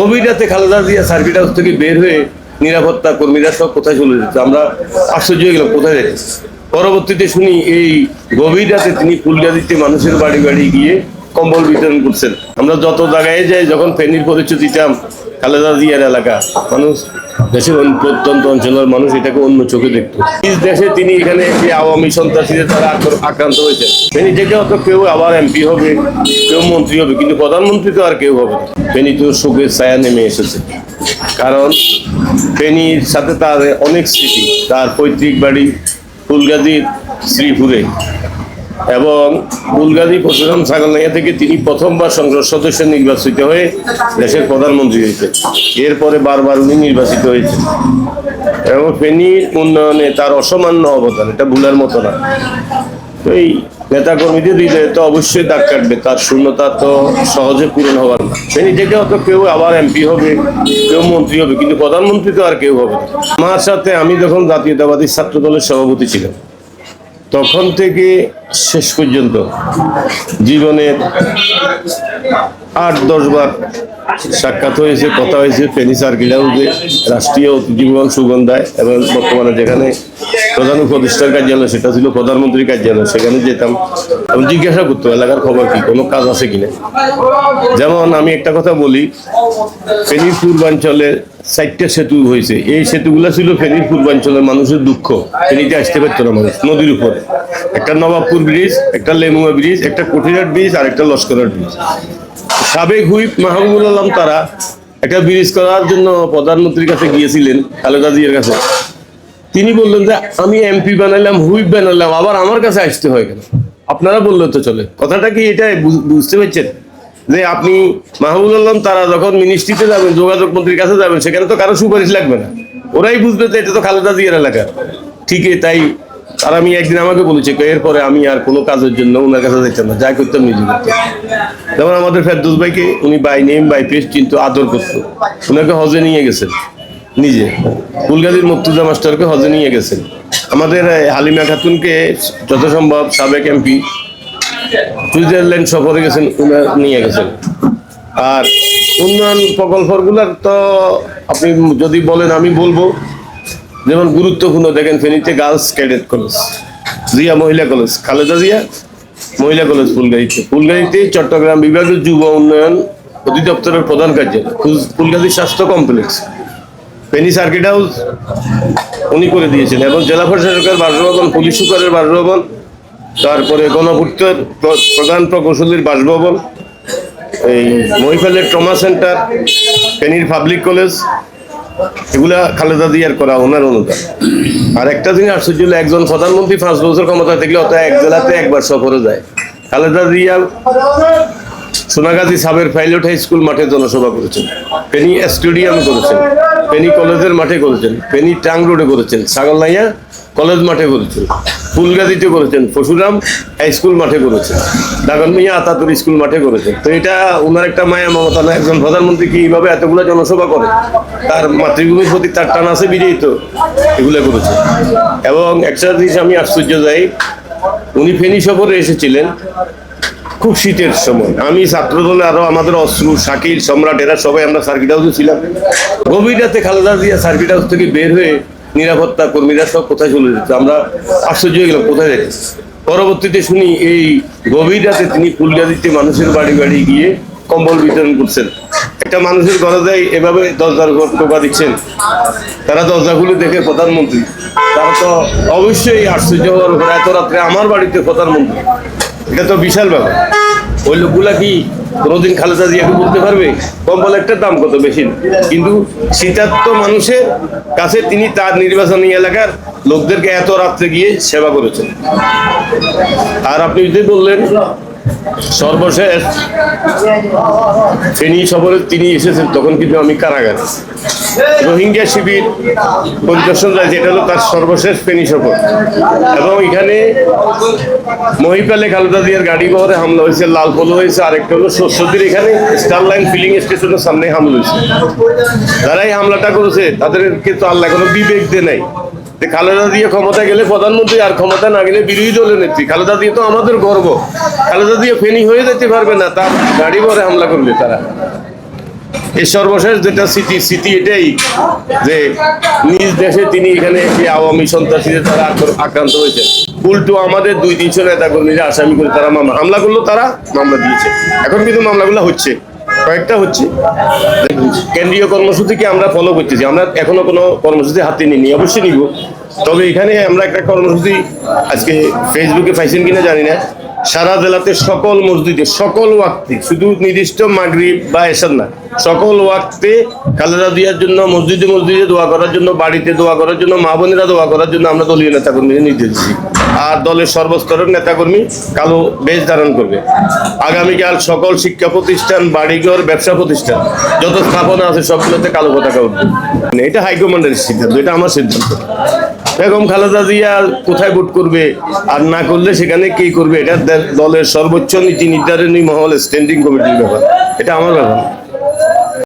গভীর রাতে Khaleda Zia circuit house থেকে বের হয়ে নিরাপত্তা কর্মীরা সব কোথায় চলে যেত? আমরা আশ্চর্য হয়ে গেলাম, কোথায় যাচ্ছে পরবর্তীতে শুনি এই গভীর রাতে তিনি ফুলগাদিতে মানুষের বাড়ি বাড়ি গিয়ে কম্বল বিতরণ করছেন। আমরা যত জায়গায় যাই, যখন ফেনীর পরিচয় দিতাম খালেদা জিয়ার এলাকা। মানুষ দেশের প্রত্যন্ত অঞ্চলের মানুষ এটাকে অন্য চোখে দেখত। দেশে তিনি এখানে যে আওয়ামী সন্ত্রাসীদের আক্র- আক্রান্ত হয়েছেন, ফেনী থেকে হয়তো কেউ আবার এমপি হবে, কেউ মন্ত্রী হবে, কিন্তু প্রধানমন্ত্রী তো আর কেউ হবে না। ফেনী তো শোকের ছায়া নেমে এসেছে। কারণ ফেনীর সাথে তার অনেক স্মৃতি, তার পৈতৃক বাড়ি ফুলগাজীর শ্রীপুরে। এবং ফুলগাজী পরশুরাম ছাগলনাইয়া থেকে তিনি প্রথমবার সংসদ সদস্য নির্বাচিত হয়ে দেশের প্রধানমন্ত্রী হয়েছেন। এরপরে বারবার উনি নির্বাচিত হয়েছেন। এবং ফেনীর উন্নয়নে তার অসামান্য অবদান, এটা ভুলার মতো না। তো এই নেতা কর্মীদের হৃদয়ে তো অবশ্যই দাগ কাটবে, তার শূন্যতা তো সহজে পূরণ হবার না। ফেনী থেকে হয়তো কেউ আবার এমপি হবে, কেউ মন্ত্রী হবে, কিন্তু প্রধানমন্ত্রী তো আর কেউ হবে না। আমার সাথে আমি যখন জাতীয়তাবাদী ছাত্র দলের সভাপতি ছিলাম তখন থেকে শেষ পর্যন্ত জীবনের আট দশবার সাক্ষাৎ হয়েছে, কথা হয়েছে, ফেনি সার্কিল রাষ্ট্রীয় জীবন সুগন্ধায়, এবং বর্তমানে যেখানে প্রধান উপদেষ্টার কার্যালয়, সেটা ছিল প্রধানমন্ত্রীর কার্যালয়, সেখানে যেতাম। এবং জিজ্ঞাসা করতো এলাকার খবর কি? কোনো কাজ আছে কিনা যেমন আমি একটা কথা বলি, ফেনীর পূর্বাঞ্চলে চারটে সেতু হয়েছে। এই সেতুগুলো ছিল ফেনীর পূর্বাঞ্চলের মানুষের দুঃখ। ফেনীতে আসতে পারতো না মানুষ নদীর উপরে। একটা নবাবপুর ব্রিজ, একটা লেমুয়া ব্রিজ, একটা কঠিনাট ব্রিজ আর একটা লস্করার ব্রিজ। সাবেক হুইপ মাহবুবুল আলম তারা একটা ব্রিজ করার জন্য প্রধানমন্ত্রীর কাছে গিয়েছিলেন খালেদা জিয়ার কাছে। তিনি বললেন যে, আমি এমপি বানালাম হুইপ বানাইলাম, আবার আমার কাছে আসতে হয় কেন আপনারা বললে তো চলে। কথাটা কি এটা বু- বুঝতে পারছেন? যে আপনি মাহবুবুল আলম, তারা যখন মিনিস্ট্রিতে যাবেন, যোগাযোগ মন্ত্রীর কাছে যাবেন, সেখানে তো কারও সুপারিশ লাগবে না। ওরাই বুঝবে যে এটা তো খালেদা জিয়ার এলাকা। ঠিকই, তাই আর আমি একদিন আমাকে বলেছে এরপরে আমি আর কোনো কাজের জন্য ওনার কাছে যেতাম না, যা করতাম নিজে করতাম। যেমন আমাদের ফেরদৌস ভাইকে উনি বাই নেম বাই পেস কিন্তু আদর করতো। ওনাকে হজে নিয়ে গেছেন। নিজে। ফুলগাজীর মুর্তুজা মাস্টারকে হজে নিয়ে গেছেন। আমাদের হালিমা খাতুনকে যত সম্ভব সাবেক এমপি, সুইজারল্যান্ড সফরে গেছেন নিয়ে গেছেন। আর উন্নয়ন প্রকল্পগুলোর তো আপনি যদি বলেন, আমি বলব। যেমন গুরুত্বপূর্ণ দেখেন ফেনীতে গার্লস ক্যাডেট কলেজ, জিয়া মহিলা কলেজ, খালেদা জিয়া মহিলা কলেজ ফুলগাড়িতে। ফুলগাড়িতে চট্টগ্রাম বিভাগের যুব উন্নয়ন অধিদপ্তরের প্রধান কার্যালয় ফুল- ফুলগাড়ি স্বাস্থ্য কমপ্লেক্স। ফেনী সার্কিট হাউস উনি করে দিয়েছেন এবং জেলা প্রশাসকের বাসভবন, পুলিশ সুপারের বাসভবন, তারপরে গণপূর্তের প্রধান প্রকৌশলীর বাসভবন, এই মহিফালের ট্রমা সেন্টার ফেনীর পাবলিক কলেজ, এগুলা খালেদা দিয়ার করা, ওনার অনুদান। আর একটা জিনিস আশ্চর্য একজন প্রধানমন্ত্রী পাঁচ বছর ক্ষমতা থাকলে অত এক জেলাতে একবার সফরে যায়। Khaleda Zia Sonagazi Saber pilot high school মাঠে জনসভা করেছেন। ফেনী স্টেডিয়াম করেছেন, ফেনী কলেজের মাঠে করেছেন, ফেনী টাং রোডে করেছেন ছাগলনাইয়া কলেজ মাঠে করেছেন, ফুলগাজীতে করেছেন পশুরাম হাই স্কুল মাঠে করেছেন দাগনমিয়া আতাতুর স্কুল মাঠে করেছেন। তো এটা ওনার একটা মায়া, মমতা না একজন প্রধানমন্ত্রী কি এইভাবে এতগুলো জনসভা করে? তার মাতৃভূমির প্রতি তার টান আছে বিজয়ী তো, এগুলো করেছে এবং একটা জিনিস আমি আশ্চর্য যাই, উনি ফেনী সফরে এসেছিলেন খুব শীতের সময়। আমি ছাত্র দলে আরও আমাদের অশ্রু, শাকিল, সম্রাট, এরা সবাই আমরা সার্কিট হাউসে ছিলাম। গভীর রাতে খালেদা জিয়া সার্কিট হাউস থেকে বের হয়ে নিরাপত্তা কর্মীরা সব কোথায় চলে যেত? আমরা আশ্চর্য হয়ে গেলাম, কোথায় যাচ্ছে পরবর্তীতে শুনি এই গভীর রাতে তিনি ফুলগাদিতে মানুষের বাড়ি বাড়ি গিয়ে কম্বল বিতরণ করছেন। একটা মানুষের ঘরে যায় এভাবে দরজার ঘর টোকা দিচ্ছেন। তারা দরজা খুলে দেখে প্রধানমন্ত্রী। তারা তো অবশ্যই আশ্চর্য হওয়ার এত রাত্রে আমার বাড়িতে প্রধানমন্ত্রী। এটা তো বিশাল ব্যাপার। ওই লোকগুলা কি কোনোদিন খালেদা জিয়াকে বলতে পারবে? কম্বল একটা দাম কত বেশি? কিন্তু শীতার্থ মানুষের কাছে তিনি তার নির্বাচনী এলাকার লোকদেরকে এত রাত্রে গিয়ে সেবা করেছেন। আর আপনি যদি বললেন সর্বশেষ ফেনী সফরে তিনি এসেছেন তখন কিন্তু আমি কারাগারে। রোহিঙ্গা শিবির পরিদর্শন যায় যেটা হলো তার সর্বশেষ ফেনী সফর। এবং এখানে মহিপালে খালেদা দিয়ার গাড়ি বহরে হামলা হয়েছে, লাল পলো হয়েছে, আরেকটা হলো শস্যদির এখানে স্টার লাইন ফিলিং স্টেশনের সামনে হামলা হয়েছে। যারা এই হামলাটা করেছে, তাদেরকে তো আল্লাহ কোনো বিবেক দিয়ে নাই। যে খালেদা দিয়ে ক্ষমতা গেলে প্রধানমন্ত্রী আর ক্ষমতা না গেলে বিরোধী দলের নেত্রী। খালেদা দিয়ে তো আমাদের গর্ব। খালেদা দিয়ে ফেনি হয়ে যেতে পারবে না, তার গাড়ি ভরে হামলা করবে তারা। এই সর্বশেষ যেটা স্মৃতি স্মৃতি এটাই যে নিজ দেশে তিনি এখানে এসে আওয়ামী সন্ত্রাসীদের তারা আক্রান্ত হয়েছে। উল্টো আমাদের দুই তিনশো নেতা কর্মীরা আসামি করে তারা মামলা হামলা করল, তারা মামলা দিয়েছে। এখন কিন্তু মামলাগুলো হচ্ছে। কয়েকটা হচ্ছে, কেন্দ্রীয় কর্মসূচিকে আমরা ফলো করতেছি। আমরা এখনও কোনো কর্মসূচি হাতে নিইনি, অবশ্যই নিব। তবে এখানে আমরা একটা কর্মসূচি আজকে ফেসবুকে পাইছেন কিনা জানি না। সারা জেলাতে সকল মসজিদে, সকল ওয়াক্তে, শুধু নির্দিষ্ট মাগরিব বা এসার না, সকল ওয়াক্তে খালেদা দিয়ার জন্য মসজিদে মসজিদে দোয়া করার জন্য, বাড়িতে দোয়া করার জন্য, মা বোনেরা দোয়া করার জন্য আমরা দলীয় নেতাকর্মীদের নির্দেশ দিচ্ছি। আর দলের সর্বস্তরের নেতাকর্মী কালো বেশ ধারণ করবে। আগামীকাল সকল শিক্ষা প্রতিষ্ঠান, বাড়িঘর, ব্যবসা প্রতিষ্ঠান, যত স্থাপনা আছে সবগুলোতে কালো পতাকা উঠবে। এটা হাইকমান্ডের সিদ্ধান্ত, এটা আমার সিদ্ধান্ত। বেগম খালেদা জিয়া কোথায় ভোট করবে আর না করলে সেখানে কি করবে, এটা দলের সর্বোচ্চ নীতি নির্ধারণী মহল স্ট্যান্ডিং কমিটির ব্যাপার। এটা আমার ব্যাপার।